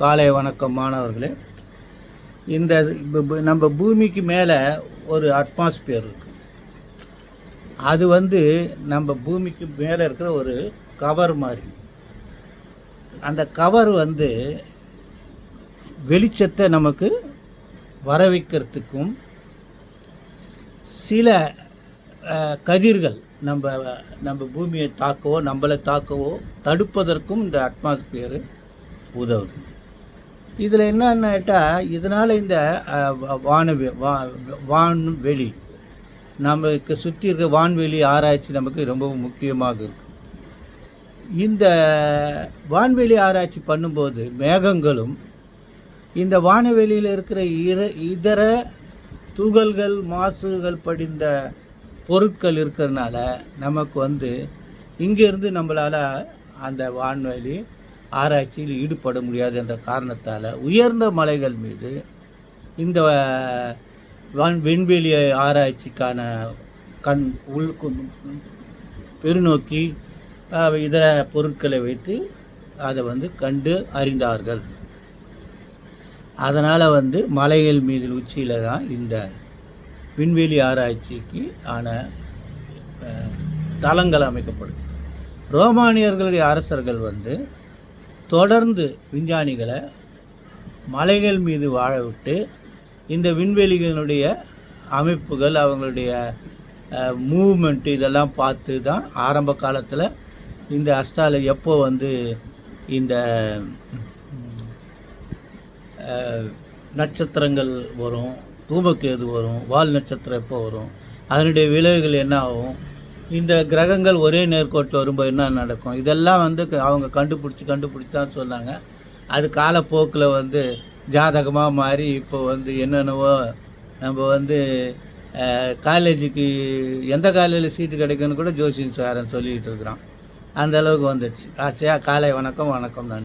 காலை வணக்கம் மாணவர்களே. இந்த நம்ம பூமிக்கு மேலே ஒரு அட்மாஸ்பியர் இருக்கு. அது வந்து நம்ம பூமிக்கு மேலே இருக்கிற ஒரு கவர் மாதிரி. அந்த கவர் வந்து வெளிச்சத்தை நமக்கு வர வைக்கிறதுக்கும் சில கதிர்கள் நம்ம நம்ம பூமியை தாக்கவோ நம்மளை தாக்கவோ தடுப்பதற்கும் இந்த அட்மாஸ்பியர் உதவுது. இதில் என்னன்னு கேட்டால் இதனால் இந்த வானவெ வா- வான்வெளி நமக்கு சுற்றி இருக்க வான்வெளி ஆராய்ச்சி நமக்கு ரொம்ப முக்கியமாக இருக்கு. இந்த வான்வெளி ஆராய்ச்சி பண்ணும்போது மேகங்களும் இந்த வானவெளியில் இருக்கிற இர இதர துகள்கள் மாசுகள் படிந்த பொருட்கள் இருக்கிறதுனால நமக்கு வந்து இங்கேருந்து நம்மளால் அந்த வான்வெளி ஆராய்ச்சியில் ஈடுபட முடியாது என்ற காரணத்தால் உயர்ந்த மலைகள் மீது இந்த வான் விண்வெளி ஆராய்ச்சிக்கான கண் உள் பெருநோக்கி இதர பொருட்களை வைத்து அதை வந்து கண்டு அறிந்தார்கள். அதனால் வந்து மலைகள் மீது உச்சியில் தான் இந்த விண்வெளி ஆராய்ச்சிக்கு ஆன தளங்கள் அமைக்கப்படுது ரோமானியர்களுடைய அரசர்கள் வந்து தொடர்ந்து விஞ்ஞானிகளை மலைகள் மீது வாழ விட்டு இந்த விண்வெளிகளுடைய அமைப்புகள் அவங்களுடைய மூவ்மெண்ட் இதெல்லாம் பார்த்து தான் ஆரம்ப காலத்தில் இந்த அஸ்தால எப்போ வந்து இந்த நட்சத்திரங்கள் வரும் தூமக்கேது வரும் வால் நட்சத்திரம் எப்போ வரும் அதனுடைய விளைவுகள் என்ன ஆகும் இந்த கிரகங்கள் ஒரே நேர்கோட்டில் வரும்போது என்ன நடக்கும்? இதெல்லாம் வந்து க- அவங்க கண்டுபிடிச்சி கண்டுபிடிச்சி தான் சொன்னாங்க. அது காலப்போக்கில் வந்து ஜாதகமாக மாறி இப்போ வந்து என்னென்னவோ நம்ம வந்து காலேஜுக்கு எந்த காலேஜில் சீட்டு கிடைக்குன்னு கூட ஜோசியன் சாரன் சொல்லிக்கிட்டு இருக்கிறான். அந்த அளவுக்கு வந்துடுச்சு. ஆசையாக காலை வணக்கம் வணக்கம் நன்றி.